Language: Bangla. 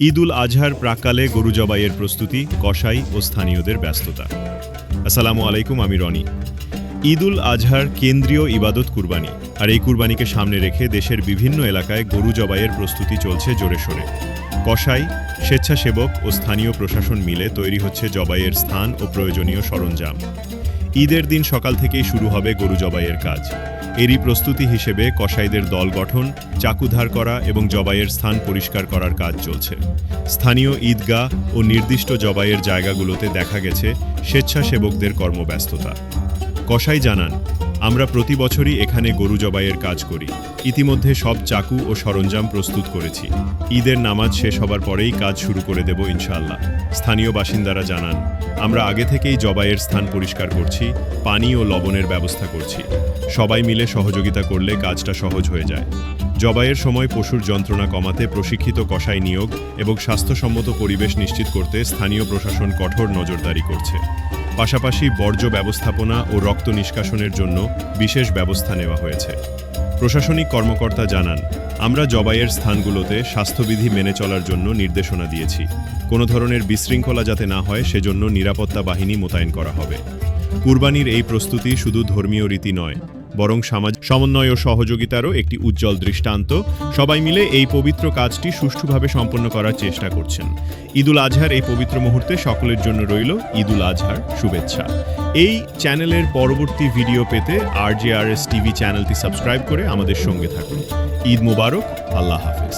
ঈদ উল আজহার প্রাকালে গরু জবাইয়ের প্রস্তুতি, কসাই ও স্থানীয়দের ব্যস্ততা। আসসালামু আলাইকুম, আমি রনি। ঈদ উল আজহার কেন্দ্রীয় ইবাদত কুরবানি। আর এই কুরবানিকে সামনে রেখে দেশের বিভিন্ন এলাকায় গরু জবাইয়ের প্রস্তুতি চলছে জোরে সোরে। কসাই, স্বেচ্ছাসেবক ও স্থানীয় প্রশাসন মিলে তৈরি হচ্ছে জবাইয়ের স্থান ও প্রয়োজনীয় সরঞ্জাম। ঈদের দিন সকাল থেকেই শুরু হবে গরু জবাইয়ের কাজ। এরই প্রস্তুতি হিসেবে কসাইদের দল গঠন, চাকুধার করা এবং জবাইয়ের স্থান পরিষ্কার করার কাজ চলছে। স্থানীয় ঈদগাহ ও নির্দিষ্ট জবাইয়ের জায়গাগুলোতে দেখা গেছে স্বেচ্ছাসেবকদের কর্মব্যস্ততা। কসাই জানান আমরা প্রতি বছরই এখানে গরু জবাইয়ের কাজ করি। ইতিমধ্যে সব চাকু ও সরঞ্জাম প্রস্তুত করেছি। ঈদের নামাজ শেষ হবার পরেই কাজ শুরু করে দেব ইনশাল্লাহ স্থানীয় বাসিন্দারা জানান, আমরা আগে থেকেই জবাইয়ের স্থান পরিষ্কার করছি, পানি ও লবণের ব্যবস্থা করছি। সবাই মিলে সহযোগিতা করলে কাজটা সহজ হয়ে যায়। জবাইয়ের সময় পশুর যন্ত্রণা কমাতে প্রশিক্ষিত কষাই নিয়োগ এবং স্বাস্থ্যসম্মত পরিবেশ নিশ্চিত করতে স্থানীয় প্রশাসন কঠোর নজরদারি করছে। পাশাপাশি বর্জ্য ব্যবস্থাপনা ও রক্ত নিষ্কাশনের জন্য বিশেষ ব্যবস্থা নেওয়া হয়েছে। প্রশাসনিক কর্মকর্তা জানান, আমরা জবাইয়ের স্থানগুলোতে স্বাস্থ্যবিধি মেনে চলার জন্য নির্দেশনা দিয়েছি। কোনো ধরনের বিশৃঙ্খলা যাতে না হয়, সেজন্য নিরাপত্তা বাহিনী মোতায়েন করা হবে। কুরবানির এই প্রস্তুতি শুধু ধর্মীয় রীতি নয় বরং সমাজ সমন্বয় ও সহযোগিতারও একটি উজ্জ্বল দৃষ্টান্ত। সবাই মিলে এই পবিত্র কাজটি সুষ্ঠুভাবে সম্পন্ন করার চেষ্টা করছেন। ঈদুল আজহার এই পবিত্র মুহূর্তে সকলের জন্য রইল ঈদুল আজহার শুভেচ্ছা। এই চ্যানেলের পরবর্তী ভিডিও পেতে R J R S TV চ্যানেলটি সাবস্ক্রাইব করে আমাদের সঙ্গে থাকুন। ঈদ মুবারক, আল্লাহ হাফেজ।